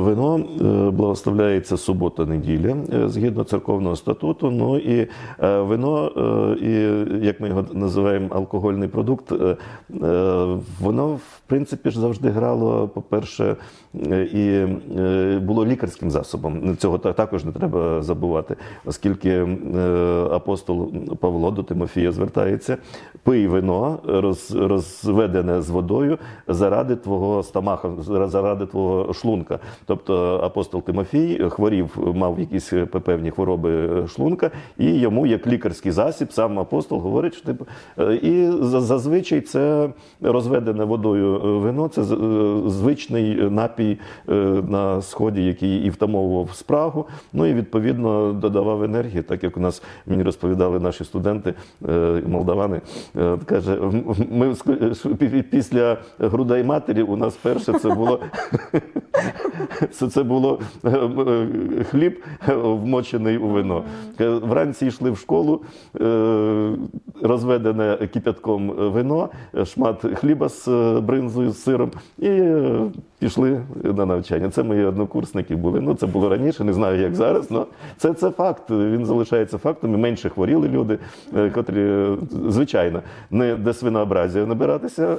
Вино е, благословляється субота-неділя е, згідно церковного статуту. Ну і е, вино, і як ми його називаємо, алкогольний продукт, воно в принципі ж завжди грало, по-перше, і було лікарським засобом. Цього та- також не треба забувати, оскільки апостол Павло до Тимофія звертається: пий вино, роз, розведене з водою заради твого стамаха, заради твого шлунка. Тобто апостол Тимофій хворів, мав якісь е, певні хвороби е, шлунка, і йому, як лікарський засіб, сам апостол говорить, що типу, е, і зазвичай це розведене водою вино, це звичний напій на сході, який і втамовував спрагу. Ну і відповідно додавав енергії, так як у нас мені розповідали наші студенти, молдавани. Каже, ми після грудей матері у нас перше це було це, було е, е, хліб е, вмочений у вино. Вранці йшли в школу, розведене кипятком вино, шмат хліба з бринзою, з сиром, і пішли на навчання. Це мої однокурсники були. Ну, це було раніше, не знаю, як зараз. але це, це факт. Він залишається фактом. І менше хворіли люди, котрі, звичайно, не до свинообразія набиратися.